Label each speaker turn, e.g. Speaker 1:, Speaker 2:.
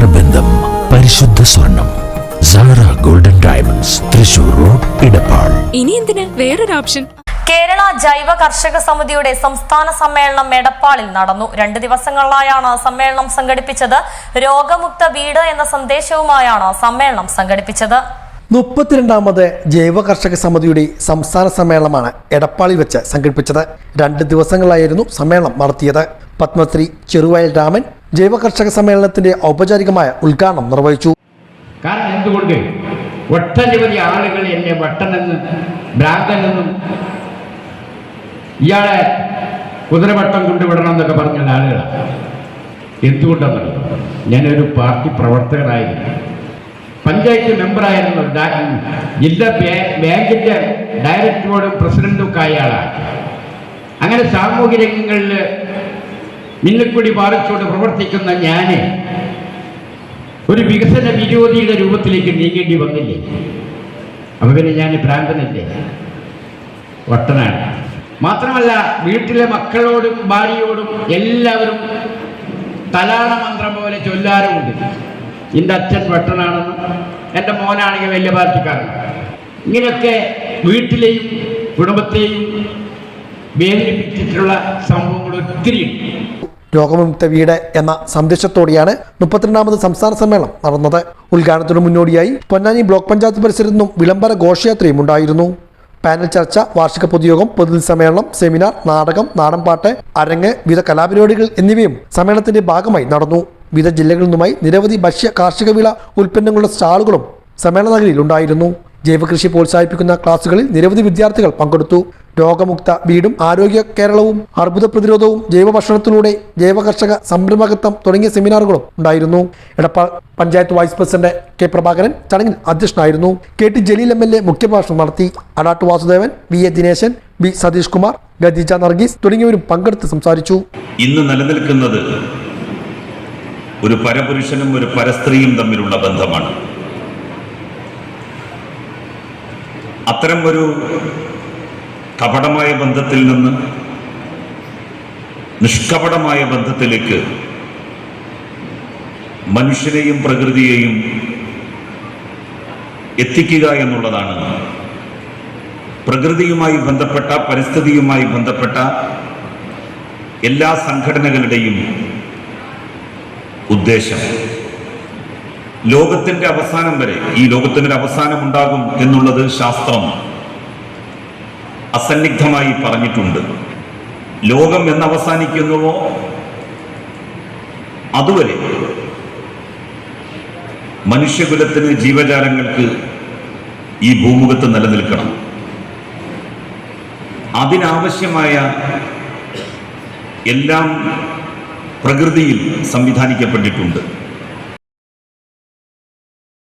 Speaker 1: നേത്രബന്ധം പരിശുദ്ധ സ്വർണം. Sara golden diamonds Thrissur road Edappal.
Speaker 2: ഇനി എന്തിന്? വേറൊരു ഓപ്ഷൻ.
Speaker 3: കേരള ജൈവ കർഷക സമിതിയുടെ സംസ്ഥാന സമ്മേളനം എടപ്പാളിൽ നടന്നു. രണ്ട് ദിവസങ്ങളിലായാണ് സമ്മേളനം സംഘടിപ്പിച്ചത്. രോഗമുക്ത വീട് എന്ന സന്ദേശവുമായാണ് സമ്മേളനം സംഘടിപ്പിച്ചത്.
Speaker 4: മുപ്പത്തിരണ്ടാമത് ജൈവ കർഷക സമിതിയുടെ സംസ്ഥാന സമ്മേളനമാണ് എടപ്പാളിൽ വെച്ച് സംഘടിപ്പിച്ചത്. രണ്ട് ദിവസങ്ങളായിരുന്നു സമ്മേളനം നടത്തിയത്. പത്മശ്രീ ചെറുവയൽ രാമൻ ജൈവ കർഷക സമ്മേളനത്തിന്റെ ഔപചാരികമായ ഉദ്ഘാടനം നിർവഹിച്ചു.
Speaker 5: കാരണം എന്തുകൊണ്ട് ഒട്ടനവധി ആളുകൾ എന്നെ വട്ടനെന്ന് ഭ്രാന്തനെന്നും ഇയാളെ കുതിരവട്ടം കൊണ്ടുവിടണം എന്നൊക്കെ പറഞ്ഞ ആളുകളാണ് എന്തുകൊണ്ടെന്നു ഞാനൊരു പാർട്ടി പ്രവർത്തകനായിരുന്നു. പഞ്ചായത്ത് മെമ്പറായിരുന്നു ജില്ലാ ബാങ്കിന്റെ ഡയറക്ടറോടും പ്രസിഡന്റും ആയ ആളാണ് അങ്ങനെ സാമൂഹ്യ രംഗങ്ങളിൽ മിന്നക്കുടി പാറിച്ചോട് പ്രവർത്തിക്കുന്ന ഞാൻ ഒരു വികസന വിരോധിയുടെ രൂപത്തിലേക്ക് നീങ്ങേണ്ടി വന്നില്ലേ? അപ്പൊ പിന്നെ ഞാൻ ഭ്രാന്തനല്ലേ? വട്ടനാണ് മാത്രമല്ല വീട്ടിലെ മക്കളോടും ഭാര്യയോടും എല്ലാവരും തലാണ മന്ത്രം പോലെ ചൊല്ലാറുമുണ്ട്. എന്റെ അച്ഛൻ വട്ടനാണെന്നും എന്റെ മോനാണെങ്കിൽ വലിയ പാർട്ടിക്കാരൻ ഇങ്ങനെയൊക്കെ വീട്ടിലെയും കുടുംബത്തെയും വേദനിപ്പിച്ചിട്ടുള്ള സംഭവങ്ങൾ ഒത്തിരിയുണ്ട്
Speaker 4: രോഗമുക്ത വീട് എന്ന സന്ദേശത്തോടെയാണ് മുപ്പത്തിരണ്ടാമത് സംസ്ഥാന സമ്മേളനം നടന്നത്. ഉദ്ഘാടനത്തിന് മുന്നോടിയായി പൊന്നാനി ബ്ലോക്ക് പഞ്ചായത്ത് പരിസരത്തു നിന്നും വിളംബര ഘോഷയാത്രയും ഉണ്ടായിരുന്നു. പാനൽ ചർച്ച വാർഷിക പൊതുയോഗം പൊതുജന സമ്മേളനം സെമിനാർ നാടകം നാടൻപാട്ട് അരങ്ങ് വിവിധ കലാപരിപാടികൾ എന്നിവയും സമ്മേളനത്തിന്റെ ഭാഗമായി നടന്നു. വിവിധ ജില്ലകളിൽ നിന്നുമായി നിരവധി ഭക്ഷ്യ കാർഷിക വിള ഉൽപ്പന്നങ്ങളുടെ സ്റ്റാളുകളും സമ്മേളന നഗരിയിൽ ഉണ്ടായിരുന്നു. ജൈവകൃഷി പ്രോത്സാഹിപ്പിക്കുന്ന ക്ലാസുകളിൽ നിരവധി വിദ്യാർത്ഥികൾ പങ്കെടുത്തു. രോഗമുക്ത വീടും ആരോഗ്യ കേരളവും അർബുദ പ്രതിരോധവും ജൈവ ഭക്ഷണത്തിലൂടെ ജൈവ കർഷക സംരംഭകത്വം തുടങ്ങിയ സെമിനാറുകളും ഉണ്ടായിരുന്നു. Edappal panchayat vice president K Prabhakaran ചടങ്ങിൽ അധ്യക്ഷനായിരുന്നു. K T Jaleel M L A മുഖ്യഭാഷണം നടത്തി. Adat Vasudevan V A Dineshan B Satheesh Kumar Khadeeja Nargees തുടങ്ങിയവരും പങ്കെടുത്ത് സംസാരിച്ചു.
Speaker 6: ഇന്ന് നിലനിൽക്കുന്നത് ഒരു പരപുരുഷനും ഒരു പരസ്ത്രീയും തമ്മിലുള്ള ബന്ധമാണ്. അത്തരം ഒരു കപടമായ ബന്ധത്തിൽ നിന്ന് നിഷ്കപടമായ ബന്ധത്തിലേക്ക് മനുഷ്യനെയും പ്രകൃതിയെയും എത്തിക്കുക എന്നുള്ളതാണ്. പ്രകൃതിയുമായി ബന്ധപ്പെട്ട പരിസ്ഥിതിയുമായി ബന്ധപ്പെട്ട എല്ലാ സംഘടനകളുടെയും ഉദ്ദേശം. ലോകത്തിന്റെ അവസാനം വരെ ഈ ലോകത്തിനൊരു അവസാനം ഉണ്ടാകും എന്നുള്ളത് ശാസ്ത്രം. അസന്നിഗ്ധമായി പറഞ്ഞിട്ടുണ്ട്. ലോകം എന്നവസാനിക്കുന്നുവോ? അതുവരെ മനുഷ്യകുലത്തിന് ജീവജാലങ്ങൾക്ക് ഈ ഭൂമുഖത്ത് നിലനിൽക്കണം. അതിനാവശ്യമായ എല്ലാം പ്രകൃതിയിൽ സംവിധാനിക്കപ്പെട്ടിട്ടുണ്ട്.